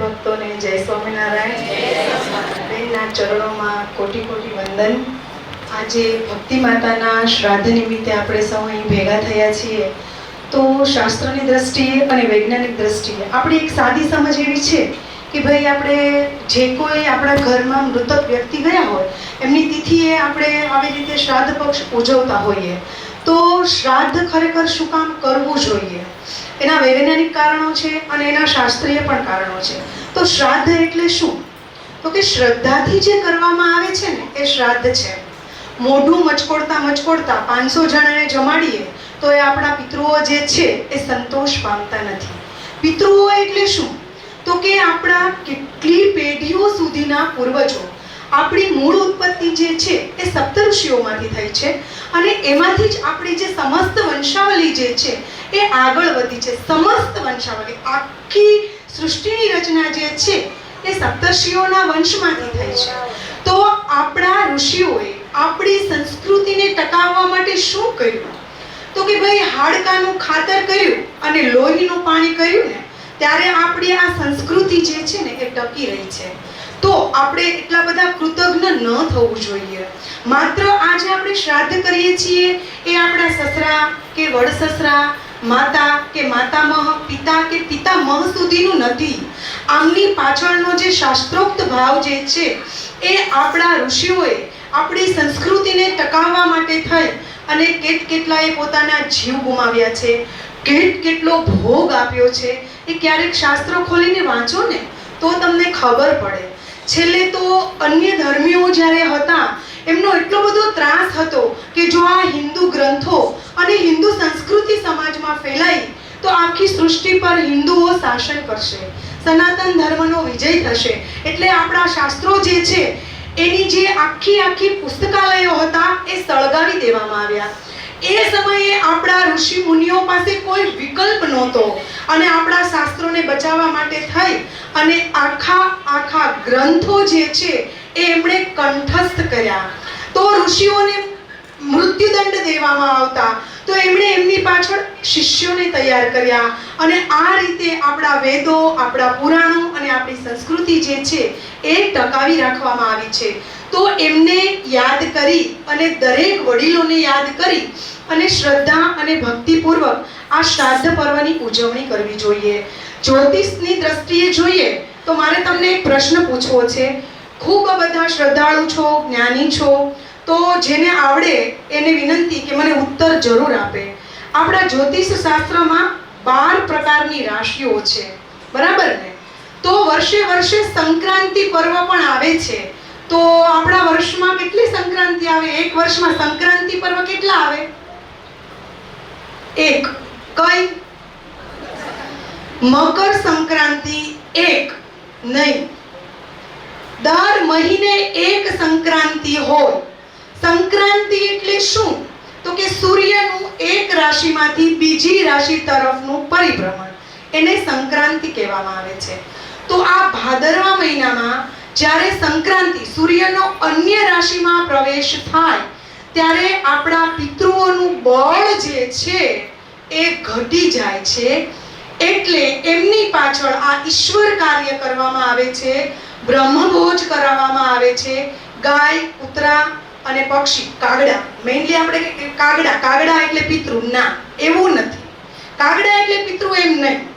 ભક્તોને જય સ્વામિનારાયણ. બેનના ચરણોમાં કોટી કોટી વંદન. આજે ભક્તિ માતાના શ્રાદ્ધ નિમિત્તે આપણે સૌ અહીં ભેગા થયા છીએ. તો શાસ્ત્રની દ્રષ્ટિએ અને વૈજ્ઞાનિક દ્રષ્ટિએ આપણી એક સાદી સમજ એવી છે કે ભાઈ આપણે જે કોઈ આપણા ઘરમાં મૃતક વ્યક્તિ ગયા હોય, એમની તિથિએ આપણે આવી રીતે શ્રાદ્ધ પક્ષ ઉજવતા હોઈએ. તો શ્રાદ્ધ ખરેખર શું કામ કરવું જોઈએ? એના વૈજ્ઞાનિક કારણો છે અને એના શાસ્ત્રીય પણ કારણો છે. તો શ્રાદ્ધ એટલે શું? તો કે શ્રદ્ધાથી જે કરવામાં આવે છે ને, એ શ્રાદ્ધ છે. મોઢું મચકોડતા મચકોડતા પાંચસો જણાને જમાડીએ, તો એ આપણા પિતૃઓ જે છે, એ સંતોષ પામતા નથી. પિતૃઓ એટલે શું? તો કે આપણા કેટલી પેઢીઓ સુધીના પૂર્વજો, આપણી મૂળ ઉત્પત્તિ જે છે, એ સપ્તઋષિઓમાંથી થઈ છે અને એમાંથી જ આપણી જે સમસ્ત વંશાવલી જે છે એ આગળ વધી છે. સમસ્ત વંશાવલી. આખી સૃષ્ટિની રચના જે છે, એ સપ્તર્ષિઓના વંશમાંથી થઈ છે. તો આપણા ઋષિઓએ આપણી સંસ્કૃતિને ટકાવવા માટે શું કર્યું? તો કે ભાઈ, હાડકાનું ખાતર કર્યું અને લોહીનું પાણી કર્યું ને, ત્યારે આપણી આ સંસ્કૃતિ જે છે ને, એ ટકી રહી છે. તો આપણે એટલા બધા કૃતજ્ઞ ન થવું જોઈએ. માત્ર આજે આપણે શ્રાદ્ધ કરીએ છીએ એ આપણા સસરા કે વડસસરા માતા કે માતામહ, પિતા કે પિતામહ સુધીનું નથી. આમની પાછળનો જે શાસ્ત્રોક્ત ભાવ જે છે, એ આપણા ઋષિઓએ આપણી સંસ્કૃતિને ટકાવવા માટે થઈ અને કેટ કેટલાએ પોતાના જીવ ગુમાવ્યા છે. કેટ કેટલો ભોગ આપ્યો છે, એ ક્યારેક શાસ્ત્રો ખોલીને વાંચો ને, તો તમને ખબર પડે. છેલ્લે તો અન્ય ધર્મીઓ જ્યારે હતા એમનો એટલો બધો ત્રાસ હતો કે જો આ હિન્દુ ગ્રંથો અને હિન્દુ સંસ્કૃતિ સમાજમાં ફેલાઈ તો આખી સૃષ્ટિ પર હિન્દુઓ શાસન કરશે. સનાતન ધર્મનો વિજય થશે. એટલે આપણા શાસ્ત્રો જે છે, એની જે આખી આખી પુસ્તકાલયો હતા, એ સળગાવી દેવામાં આવ્યા. એ સમયે આપણા ઋષિ મુનિઓ પાસે કોઈ વિકલ્પ નહોતો અને આપણા શાસ્ત્રોને બચાવવા માટે થઈ અને આખા આખા ગ્રંથો જે છે એ એમણે કંઠસ્થ કર્યા. તો ઋષિઓને મૃત્યુદંડ દેવામાં આવતા. તો એમણે એમની પાછળ શિષ્યોને તૈયાર કર્યા. અને આ રીતે આપણા વેદો, આપણા પુરાણો અને આપણી સંસ્કૃતિ જે છે, એ ટકાવી રાખવામાં આવી છે. તો એમને યાદ કરી અને દરેક વડીલોને યાદ કરી અને શ્રદ્ધા અને ભક્તિપૂર્વક આ શ્રાદ્ધ પર્વની ઉજવણી કરવી જોઈએ. જ્યોતિષની દ્રષ્ટિએ જોઈએ તો મારે તમને એક પ્રશ્ન પૂછવો છે. ખૂબ બધા શ્રદ્ધાળુ છો, જ્ઞાની છો, તો જેને આવડે એને વિનંતી કે મને ઉત્તર જરૂર આપે. આપણા જ્યોતિષ શાસ્ત્રમાં બાર પ્રકારની રાશિઓ છે. બરાબર ને? તો વર્ષે વર્ષે સંક્રાંતિ પર્વ પણ આવે છે. તો આપણા વર્ષમાં કેટલી સંક્રાંતિ આવે? એક વર્ષમાં સંક્રાંતિ પર્વ કેટલા આવે? એક. કઈ? મકર સંક્રાંતિ એક. નહીં. દર મહિને એક સંક્રાંતિ હોય. સંક્રાંતિ એટલે શું? તો કે સૂર્યનું એક રાશિમાંથી બીજી રાશિ તરફનું પરિભ્રમણ. એને સંક્રાંતિ કહેવામાં આવે છે. તો આ ભાદરવા મહિનામાં જ્યારે સંક્રાંતિ સૂર્યનો અન્ય રાશિમાં પ્રવેશ થાય, ત્યારે આપણા પિતૃઓનું બળ જે છે એ ઘટી જાય છે. એટલે એમની પાછળ આ ઈશ્વર કાર્ય કરવામાં આવે છે, બ્રહ્મભોજ કરાવવામાં આવે છે, ગાય, કૂતરા અને પક્ષી, કાગડા. મેઇનલી આપણે કાગડા. કાગડા એટલે પિતૃ. ના, એવું નથી. કાગડા એટલે પિતૃ એમ નહીં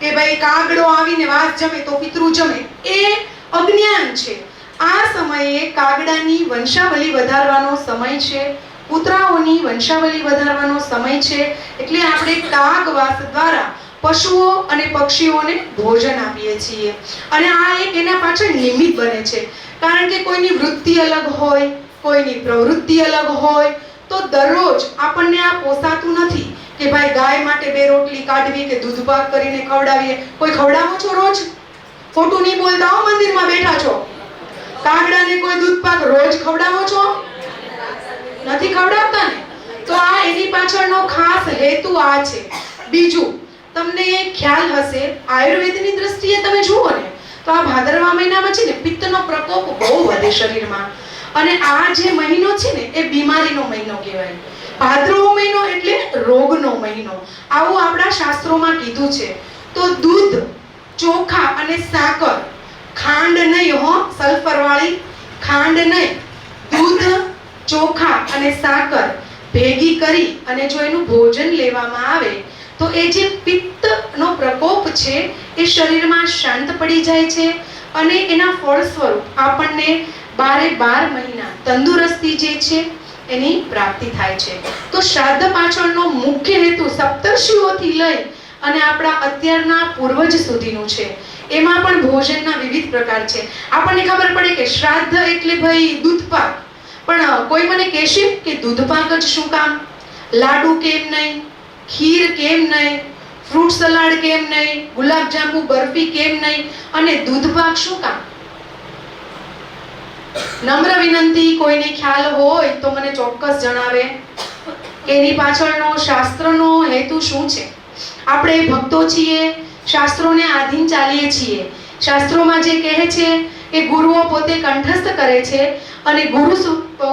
કે ભાઈ કાગડો આવીને વાસ જમે તો પિતૃ જમે. એ અજ્ઞાન છે. આ સમયે કાગડાની વંશાવલી વધારવાનો સમય છે, કૂતરાઓની વંશાવલી વધારવાનો સમય છે, એટલે આપણે કાગવાસ દ્વારા પશુઓ અને પક્ષીઓને ભોજન આપીએ છીએ. અને આ એક એના પાછળ નિમિત્ત બને છે. કારણ કે કોઈની વૃત્તિ અલગ હોય, કોઈની પ્રવૃત્તિ અલગ હોય, તો દરરોજ આપણને આ પોસાતું નથી કે ભાઈ ગાય માટે બે રોટલી કાઢવી કે દૂધ પાક કરીને ખવડાવીએ. કોઈ ખવડાવો છો રોજ? ખોટું નહીં બોલતા હો મંદિરમાં બેઠા છો. કાગડાને કોઈ દૂધ પાક રોજ ખવડાવો છો? નથી ખવડાવતા ને? તો આ એની પાછળનો ખાસ હેતુ આ છે. બીજું તમને ખ્યાલ હશે, આયુર્વેદની દ્રષ્ટિએ તમે જુઓ ને, તો આ ભાદરવા મહિનામાં છે ને, પિત્તનો પ્રકોપ બહુ વધે શરીરમાં. અને આ જે મહિનો છે ને, એ બીમારીનો મહિનો કહેવાય. ભાદરવો મહિનો એટલે રોગનો મહિનો. આવું આપણા શાસ્ત્રોમાં કીધું છે. તો દૂધ, ચોખા અને સાકર, ખાંડ નહીં હો, સલ્ફરવાળી ખાંડ નહીં. દૂધ, ચોખા અને સાકર ભેગી કરી અને જો એનું ભોજન લેવામાં આવે તો એ જે પિત્તનો પ્રકોપ છે, એ શરીરમાં શાંત પડી જાય છે અને એના ફળ સ્વરૂપ આપણને બારે બાર મહિના તંદુરસ્તી જે છે, એની પ્રાપ્તિ થાય છે. તો શ્રાદ્ધ પાછળનો મુખ્ય હેતુ સપ્તર્ષિઓથી લઈ અને આપણા અત્યારના પૂર્વજ સુધીનું છે. એમાં પણ ભોજનના વિવિધ પ્રકાર છે. આપણને ખબર પડે કે શ્રાદ્ધ એટલે ભાઈ દૂધપાક પણ કોઈ મને કહેશે કે દૂધપાક જ શું કામ? લાડુ કેમ નહીં? ખીર કેમ નહીં? ફ્રૂટ સલાડ કેમ નહીં? ગુલાબજાંબુ બરફી કેમ નહીં? અને દૂધપાક શું કામ? નમ્ર વિનંતી, કોઈને ખ્યાલ હોય તો મને ચોક્કસ જણાવે. એની પાછળનો શાસ્ત્રનો હેતુ શું છે? આપણે ભક્તો છીએ, શાસ્ત્રોને આધીન ચાલીએ છીએ. શાસ્ત્રોમાં જે કહે છે એ ગુરુઓ પોતે કંઠસ્થ કરે છે અને ગુરુ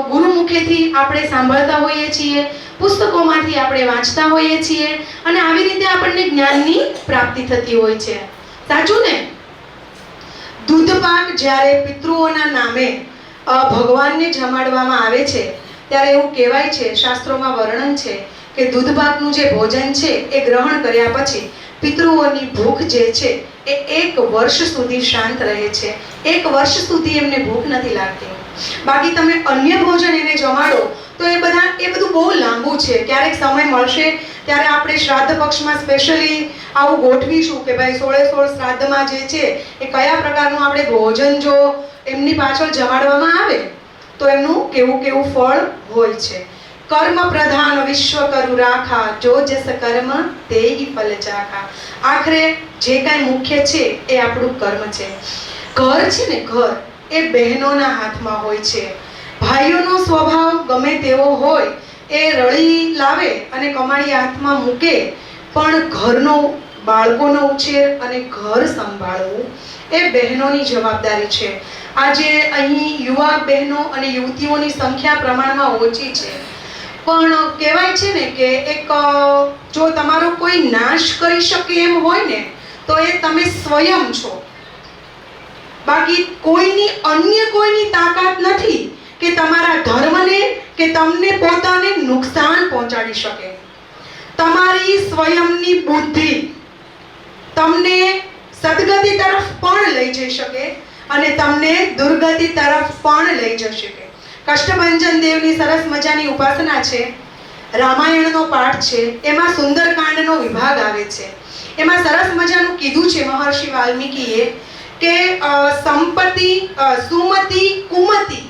ગુરુ મુખેથી આપણે સાંભળતા હોઈએ છીએ, પુસ્તકોમાંથી આપણે વાંચતા હોઈએ છીએ, અને આવી રીતે આપણને જ્ઞાનની પ્રાપ્તિ થતી હોય છે. સાચું ને? દૂધપાક જ્યારે પિતૃઓના નામે ભગવાનને જમાડવામાં આવે છે, ત્યારે એવું કહેવાય છે, શાસ્ત્રોમાં વર્ણન છે કે દૂધપાકનું જે ભોજન છે, એ ગ્રહણ કર્યા પછી પિતૃઓની ભૂખ જે છે એ એક વર્ષ સુધી શાંત રહે છે. એક વર્ષ સુધી એમને ભૂખ નથી લાગતી. બાકી તમે અન્ય ભોજન એને જમાડો, તો એ બધા, એ બધું બહુ લાંબુ છે. ક્યારેક સમય મળશે, ત્યારે આપણે શ્રાદ્ધ પક્ષમાં સ્પેશિયલી આવું ગોઠવીશું કે ભાઈ સોળે સોળ શ્રાદ્ધમાં જે છે, એ કયા પ્રકારનું આપણે ભોજન જો એમની પાછળ જમાડવામાં આવે, તો એમનું કેવું કેવું ફળ હોય છે. કર્મ પ્રધાન વિશ્વ કરુ રાખા જો જસ કર્મ તે ફલ ચાખા આખરે જે કાંઈ મુખ્ય છે એ આપણું કર્મ છે ઘર છે ને ઘર એ બહેનોના હાથમાં હોય છે ભાઈઓનો સ્વભાવ ગમે તેવો હોય, એ રળી લાવે અને કમાણી હાથમાં મૂકે, પણ ઘરનો બાળકોનો ઉછેર અને ઘર સંભાળવું એ બહેનોની જવાબદારી છે. આજે અહીં યુવા બહેનો અને યુવતીઓની સંખ્યા પ્રમાણમાં ઓછી છે. પણ કહેવાય છે ને કે એક જો તમારો કોઈ નાશ કરી શકે એમ હોય ને, તો એ તમે સ્વયં છો. બાકી કોઈની અન્ય કોઈની તાકાત નથી કે તમારા ધર્મને, કે તમને પોતાને નુકસાન પહોંચાડી શકે. તમારી સ્વયંની બુદ્ધિ તમને સદગતિ તરફ પણ લઈ જઈ શકે અને તમને દુર્ગતિ તરફ પણ લઈ જઈ શકે. કષ્ટભંજન દેવની સરસ મજાની ઉપાસના છે. રામાયણનો પાઠ છે. એમાં સુંદરકાંડનો વિભાગ આવે છે. એમાં સરસ મજાનું કીધું છે મહર્ષિ વાલ્મીકીએ કે સંપત્તિ સુમતિ, કુમતિ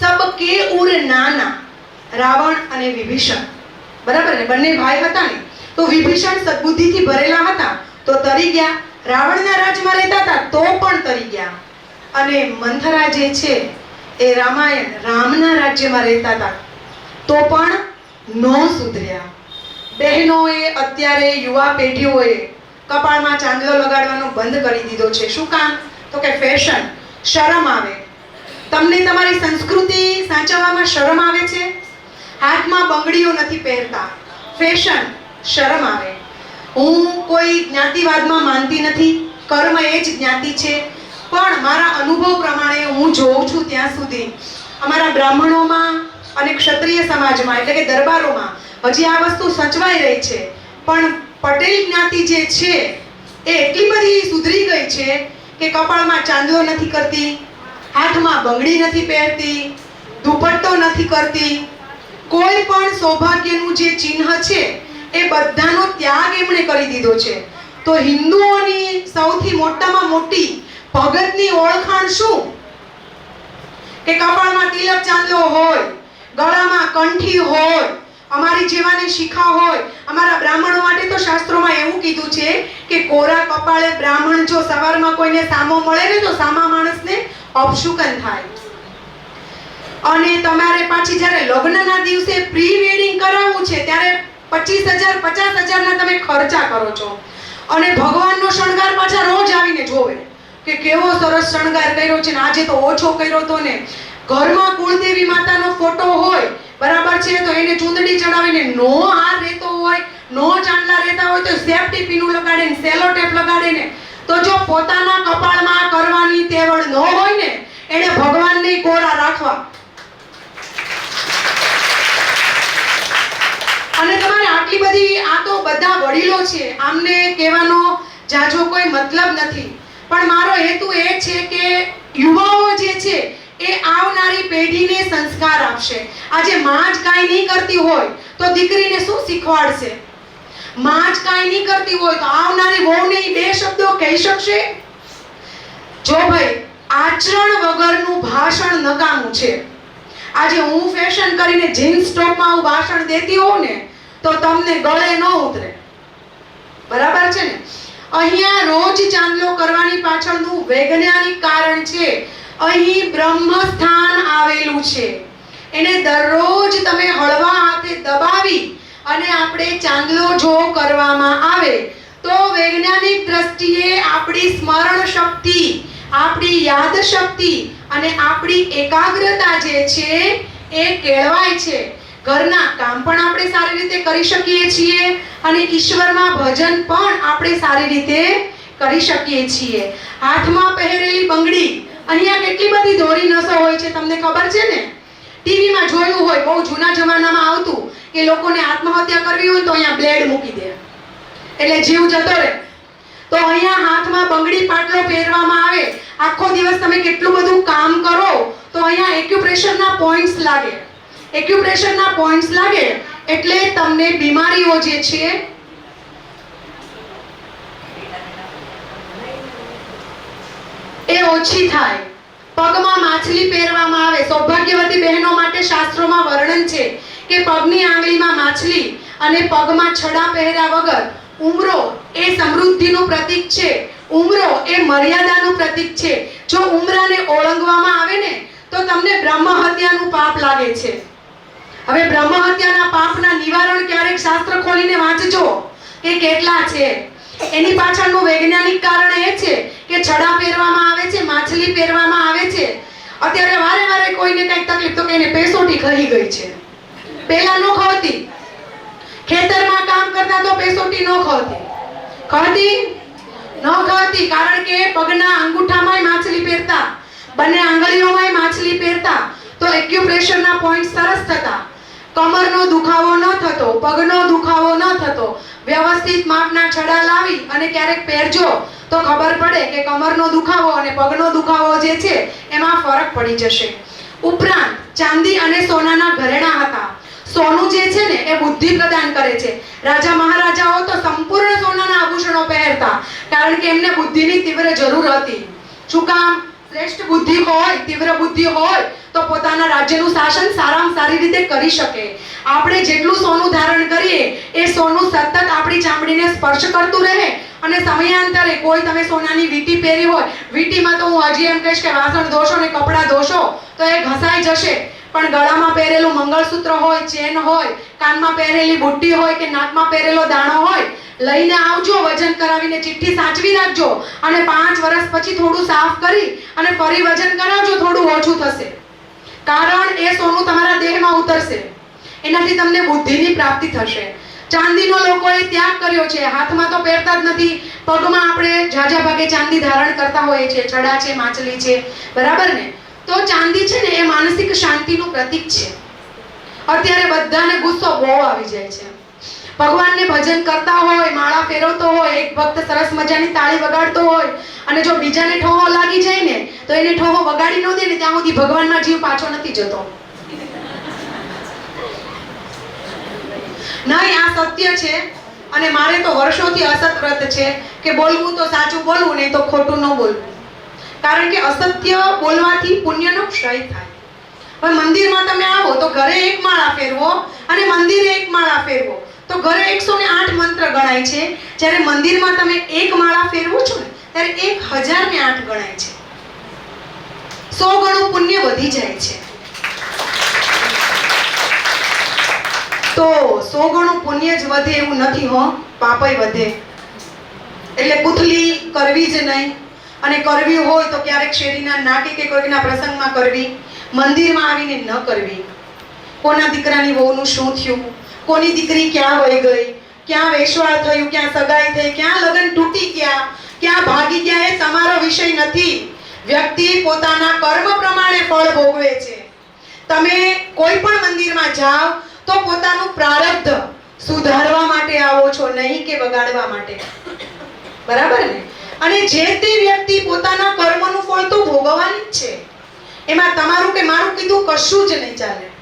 સબ કે ઉર નાના, રાવણ અને વિભીષણ. બરાબર ને? બંને ભાઈ હતા ને? તો વિભીષણ સદબુદ્ધિથી ભરેલા હતા, તો તરી ગયા. રાવણના રાજમાં રહેતા હતા, તો પણ તરી ગયા. અને મંથરા જે છે એ રામાયણ રામના રાજ્યમાં રહેતા હતા. તો પણ ન સુધર્યા. બહેનોએ અત્યારે યુવા પેઢીઓએ કપાળમાં ચાંદલો લગાડવાનો બંધ કરી દીધો છે. શું કામ? તો કે ફેશન શરમ આવે. તમને તમારી સંસ્કૃતિ સાચવવામાં શરમ આવે છે? હાથમાં બંગડીઓ નથી પહેરતા. ફેશન શરમ આવે. હું કોઈ જ્ઞાતિવાદમાં માનતી નથી. કર્મ એ જ જ્ઞાતિ છે. પણ મારા અનુભવ પ્રમાણે હું જોઉં છું ત્યાં સુધી અમારા બ્રાહ્મણોમાં અને ક્ષત્રિય સમાજમાં, એટલે કે દરબારોમાં, હજી આ વસ્તુ સચવાઈ રહી છે. પણ પટેલ જ્ઞાતિ જે છે, એ એટલી બધી સુધરી ગઈ છે કે કપાળમાં ચાંદલો નથી કરતી, હાથમાં બંગડી નથી પહેરતી, દુપટ્ટો નથી કરતી. કોઈ પણ સૌભાગ્યનું જે ચિહ્ન છે, એ બધાનો ત્યાગ એમણે કરી દીધો છે. તો હિન્દુઓની સૌથી મોટામાં મોટી ભગતની ઓળખાણ શું? કે કપાળમાં તિલક ચાંદલો હોય, ગળામાં કંઠી હોય, અમારી જેવાને શિખા હોય. અમારા બ્રાહ્મણો માટે તો શાસ્ત્રોમાં એવું કીધું છે કે કોરા કપાળે બ્રાહ્મણ જો સવારમાં કોઈને સામો મળે ને તો સામા માણસને અપશુકન થાય. અને તમારે પાછી જ્યારે લગ્નના દિવસે પ્રી વેડિંગ કરાવવું છે, ત્યારે પચીસ હજાર, પચાસ હજારના તમે ખર્ચા કરો છો. અને ભગવાનનો શણગાર પાછા રોજ આવીને જોવે. કે કેવો સરસ શણગાર કર્યો છે ને આજે તો ઓછો કર્યો તો ને. ઘરમાં કુળદેવી માતાનો ફોટો હોય, બરાબર છે, તો એને ચૂંદડી ચડાવીને નો હાર રહેતો હોય, નો ચાંદલા રહેતા હોય, તો સેફટી પીનું લગાડે ને સેલો ટેપ લગાડે ને તો જો પોતાના કપાળમાં કરવાની તેવડ ન હોય ને, એને ભગવાનની કોરા રાખવા. અને તમારે આટલી બધી, આ તો બધા વડીલો છે, આમને કહેવાનો જાજો કોઈ મતલબ નથી. પણ મારો હેતુ એ છે કે યુવાઓ જે છે, એ આવનારી પેઢીને સંસ્કાર આપશે. આજે માં જ કાંઈ નહીં કરતી હોય તો દીકરીને શું શીખવાડશે? માં જ કાંઈ નહીં કરતી હોય તો આવનારી વહુને બે શબ્દો કહી શકશે? જો ભાઈ, આચરણ વગરનું ભાષણ નકામું છે. આજે હું ફેશન કરીને જીન્સ ટોપમાં હું ભાષણ દેતી હોઉં ને, તો તમને ગળે ન ઉતરે. બરાબર છે ને? અહીંયા રોજ ચાંદલો કરવાની પાછળનું વૈજ્ઞાનિક કારણ છે. અહીં બ્રહ્મસ્થાન આવેલું છે. એને દરરોજ તમે હળવા હાથે દબાવી અને આપણે ચાંદલો જો કરવામાં આવે, તો વૈજ્ઞાનિક દ્રષ્ટિએ આપણી સ્મરણ શક્તિ, આપણી યાદ શક્તિ અને આપણી એકાગ્રતા જે છે, એ કેળવાય છે. ઘરના કામ પણ આપણે સારી રીતે કરી શકીએ છીએ અને ઈશ્વરમાં ભજન પણ આપણે સારી રીતે કરી શકીએ છીએ. હાથમાં પહેરેલી બંગડી, અહીંયા કેટલી બધી દોરી નસો હોય છે તમને ખબર છે ને? ટીવીમાં જોયું હોય, બહુ જૂના જમાનામાં આવતું કે લોકોને આત્મહત્યા કરવી હોય તો અહીંયા બ્લેડ મૂકી દે. એટલે જીવ જતો રહે. તો અહીંયા હાથમાં બંગડી પાટલો પહેરવામાં આવે. આખો દિવસ તમે કેટલું બધું કામ કરો, તો અહીંયા એક્યુપ્રેશરના પોઈન્ટ્સ લાગે. એક્યુપ્રેશરના પોઈન્ટ્સ લાગે એટલે તમને બીમારીઓ જે છે, એ ઓછી થાય. પગમાં માછલી પહેરવામાં આવે. સૌભાગ્યવતી બહેનો માટે શાસ્ત્રોમાં વર્ણન છે કે પગની આંગળીમાં માછલી અને પગમાં છડા પહેર્યા વગર ઉમરો એ સમૃદ્ધિનું પ્રતીક છે. ઉમરો એ મર્યાદાનું પ્રતીક છે. જો ઉમરાને ઓળંગવામાં આવે ને, તો તમને બ્રહ્મ હત્યાનું પાપ લાગે છે. હવે બ્રહ્મ હત્યાના પાપના નિવારણ ક્યારેક શાસ્ત્ર ખોલીને વાંચજો. કે કેટલા છે? એની પાછળનું વૈજ્ઞાનિક કારણ એ છે કે છડા પહેરવામાં આવે છે, માછલી પહેરવામાં આવે છે. અત્યારે વારે વારે કોઈને કંઈક તકલીફ તો કે એને પેસોટી ખહી ગઈ છે. પહેલા ન ખવતી ખેતરમાં કામ કરતા તો પેસોટી ન ખવતી ખવતી ન ખવતી કારણ કે પગના અંગૂઠામાંય માછલી પહેરતા. બંને આંગળીઓમાંય માછલી પહેરતા. તો એક્યુપ્રેશરના પોઈન્ટ સરસ થતા. કમરનો દુખાવો ન થતો, પગનો દુખાવો ન થતો, વ્યવસ્થિત માપના છડા લાવી અને ક્યારેક પહેરજો તો ખબર પડે કે કમરનો દુખાવો અને પગનો દુખાવો જે છે, એમાં ફરક પડી જશે. ઉપરાંત, ચાંદી અને સોનાના ઘરેણા હતા. સોનું જે છે ને, એ બુદ્ધિ પ્રદાન કરે છે. રાજા મહારાજાઓ તો સંપૂર્ણ સોનાના આભૂષણો પહેરતા, કારણ કે એમને બુદ્ધિની તીવ્ર જરૂર હતી. શું કામ? શ્રેષ્ઠ બુદ્ધિ હોય, તીવ્ર બુદ્ધિ હોય, તો પોતાના રાજ્યનું શાસન સારામાં સારી રીતે કરી શકે. આપણે જેટલું સોનું ધારણ કરીએ, એ સોનું સતત આપણી ચામડીને સ્પર્શ કરતું રહે અને સમયાંતરે કોઈ તમે સોનાની વીંટી પહેરી હોય, વીંટીમાં તો હું હજી એમ કહીશ કે વાસણ ધોશો ને કપડાં ધોશો, તો એ ઘસાઈ જશે. પણ ગળામાં પહેરેલું મંગળસૂત્ર હોય, ચેન હોય, કાનમાં પહેરેલી બુટ્ટી હોય કે નાકમાં પહેરેલો દાણો હોય લઈને આવજો, વજન કરાવીને ચિઠ્ઠી સાચવી રાખજો અને પાંચ વર્ષ પછી થોડું સાફ કરી અને ફરી વજન કરાવજો, થોડું ઓછું થશે. કારણ એ સોનું તમારા દેહમાં ઉતરશે. એનાથી તમને બુદ્ધિની પ્રાપ્તિ થશે. ચાંદીનો લોકોએ ત્યાગ કર્યો છે. હાથમાં તો પહેરતા જ નથી. પગમાં આપણે ઝાઝા ભાગે ચાંદી ધારણ કરતા હોઈએ છીએ. ચડા છે, માછલી છે. બરાબર ને? તો ચાંદી છે ને એ માનસિક શાંતિનું પ્રતીક છે. અત્યારે બધાને ગુસ્સો બહુ આવી જાય છે. ભગવાનને ભજન કરતા હોય, માળા ફેરવતો હોય, એક ભક્ત સરસ મજાની તાળી વગાડતો હોય, અને જો બીજાને ઠોહો લાગી જાય ને, તો એને ઠોહો વગાડી ન દે ને, ત્યાં સુધી ભગવાનના જીવ પાછો નથી જતો. નહીં, આ સત્ય છે, અને મારે તો વર્ષોથી અસતવ્રત છે કે બોલવું તો સાચું બોલવું, નહીં તો ખોટું ન બોલવું. કારણ કે અસત્ય બોલવાથી પુણ્યનો ક્ષય થાય. હવે મંદિરમાં તમે આવો તો ઘરે એક માળા ફેરવો, અને મંદિરે એક માળા ફેરવો. તો ઘરે એકસો ને આઠ મંત્ર ગણાય છે. જ્યારે મંદિરમાં તમે એક માળા ફેરવો છો ને, ત્યારે એક હજાર ને આઠ ગણાય છે. સો ગણું પુણ્ય વધી જાય છે. તો સો ગણું પુણ્ય જ વધે એવું નથી હો, પાપય વધે. એટલે પુથલી કરવી જ નહીં. અને કરવી હોય તો ક્યારેક શેરીના નાટી કે કોઈના પ્રસંગમાં કરવી. મંદિરમાં આવીને ન કરવી. કોના દીકરાની વહુનું શું થયું? કોની દીકરી ક્યાં વહી ગઈ? ક્યાં વેશવાળ થયું? ક્યાં સગાઈ થઈ? ક્યાં લગ્ન તૂટી ગયા? ક્યાં ભાગી ગયા એ તમારો વિષય નથી. વ્યક્તિ પોતાના કર્મ પ્રમાણે ફળ ભોગવે છે. તમે કોઈ પણ મંદિરમાં જાઓ તો પોતાનું પ્રારબ્ધ સુધારવા માટે આવો છો, નહીં કે બગાડવા માટે. બરાબર ને? અને જે તે વ્યક્તિ પોતાના કર્મનું ફળ તો ભોગવવાની જ છે. એમાં તમારું કે મારું કીધું કશું જ નહીં ચાલે.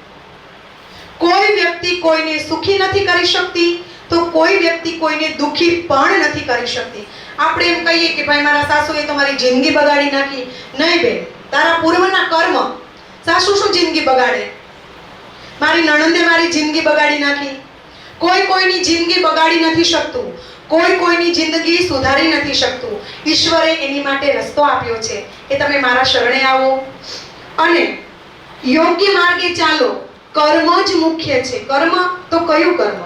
કોઈ વ્યક્તિ કોઈને સુખી નથી કરી શકતી, તો કોઈ વ્યક્તિ કોઈને દુખી પણ નથી કરી શકતી. આપણે એમ કહીએ કે ભાઈ, મારા સાસુએ તો મારી જિંદગી બગાડી નાખી. નહીં બેન, તારા પૂર્વના કર્મ. સાસુ શું જિંદગી બગાડે? મારી નણંદે મારી જિંદગી બગાડી નાખી. કોઈ કોઈની જિંદગી બગાડી નથી શકતું. કોઈ કોઈની જિંદગી સુધારી નથી શકતું. ઈશ્વરે એની માટે રસ્તો આપ્યો છે. એ તમે મારા શરણે આવો. અને યોગ્ય માર્ગે ચાલો. કર્મ જ મુખ્ય છે. કર્મ તો કયું કર્મ?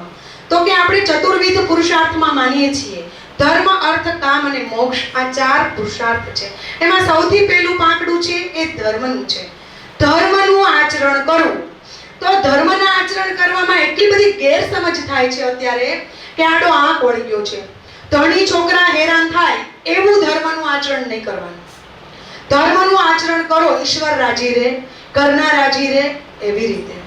તો કે આપણે ચતુર્વિધ પુરુષાર્થમાં માનીએ છીએ. ધર્મ, અર્થ, કામ અને મોક્ષ આ ચાર પુરુષાર્થ છે. એમાં સૌથી પહેલું પાંકડું છે એ ધર્મનું છે. ધર્મનું આચરણ કરવું તો ધર્મના આચરણ કરવામાં એટલી બધી ગેરસમજ થાય છે અત્યારે કે આડો આંખ વળી ગયો છે. ધણી છોકરા હેરાન થાય એવું ધર્મનું આચરણ નહીં કરવાનું. ધર્મનું આચરણ કરો, ઈશ્વર રાજી રહે કરનાર રાજી રહે એવી રીતે.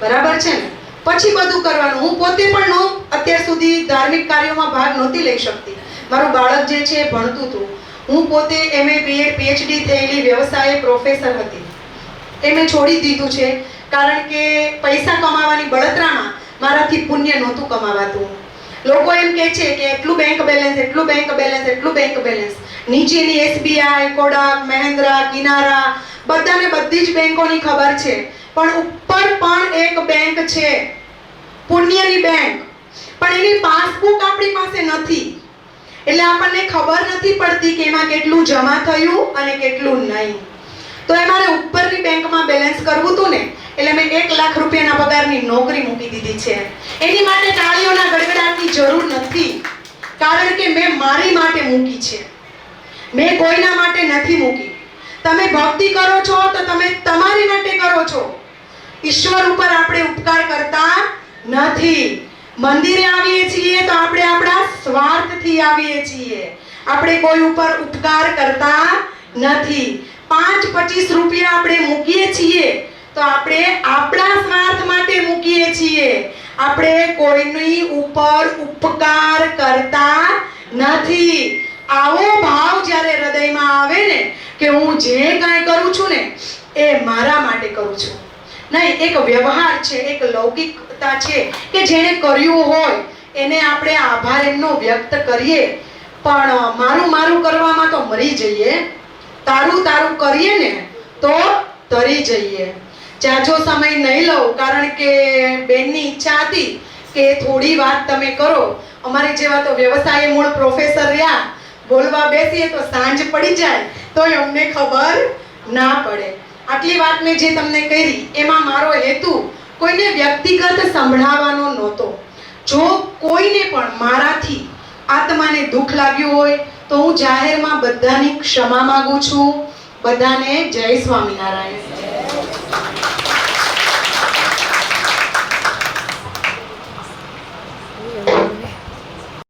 બરાબર છે ને? પછી બધું કરવાનું. હું પોતે પણ નો અત્યાર સુધી ધાર્મિક કાર્યોમાં ભાગ નહોતી લઈ શકતી. મારું બાળક જે છે ભણતું હતું. હું પોતે એમએ બીએડ પીએચડી થયેલી વ્યવસાય પ્રોફેસર હતી. એ છોડી દીધું છે. કારણ કે પૈસા કમાવાની બળતરામાં મારાથી પુણ્ય નહોતું કમાવાતું. લોકો એમ કહે છે કે એટલું બેંક બેલેન્સ એટલું બેંક બેલેન્સ એટલું બેંક બેલેન્સ નીચેની એસબીઆઈ કોડાક મહેન્દ્રા કિનારા બધાને બધી જ બેંકોની ખબર છે. પણ ઉપર પણ એક બેંક છે. પુણ્યની બેંક પણ એની પાસબુક આપણી પાસે નથી. એટલે આપણને ખબર નથી પડતી કે એમાં કેટલું જમા થયું અને કેટલું નહીં. તો એ મારે ઉપરની બેંકમાં બેલેન્સ કરવું હતું ને, એટલે મેં એક લાખ રૂપિયાના પગારની નોકરી મૂકી દીધી છે. એની માટે તાળીઓના ગડગડાટની જરૂર નથી. કારણ કે મેં મારી માટે મૂકી છે. મેં કોઈના માટે નથી મૂકી. તમે ભક્તિ કરો છો તો તમે તમારી માટે કરો છો. ઈશ્વર ઉપર આપણે ઉપકાર કરતા નથી. મંદિરે આવીએ છીએ તો આપણે આપણા સ્વાર્થથી આવીએ છીએ. આપણે કોઈ ઉપર ઉપકાર કરતા નથી. પાંચ પચીસ રૂપિયા આપણે મૂકીએ છીએ તો આપણે આપણા સ્વાર્થ માટે મૂકીએ છીએ. આપણે કોઈની ઉપર ઉપકાર કરતા નથી. આવો ભાવ જ્યારે હૃદયમાં આવે ને કે હું જે કાંઈ કરું છું ને એ મારા માટે કરું છું. નહીં, એક વ્યવહાર છે, એક લૌકિકતા છે કે જેણે કર્યું હોય, એને આપણે આભાર એમનો વ્યક્ત કરીએ. પણ મારું મારું કરવામાં તો મરી જઈએ. તારું તારું કરીએ ને, તો તરી જઈએ. જાજો સમય નહીં લઉં, કારણ કે બેનની ઈચ્છા હતી કે થોડી વાત તમે કરો. અમારી જેવા તો વ્યવસાય મૂળ પ્રોફેસર રહ્યા. બોલવા બેસીએ તો સાંજ પડી જાય તો અમને ખબર ના પડે. આટલી વાત મેં જે તમને કરી, એમાં મારો હેતુ કોઈને વ્યક્તિગત સંભળાવવાનો નહોતો. જો કોઈને પણ મારાથી આત્માને દુઃખ લાગ્યું હોય, તો હું જાહેરમાં બધાની ક્ષમા માગું છું. બધાને જય સ્વામિનારાયણ.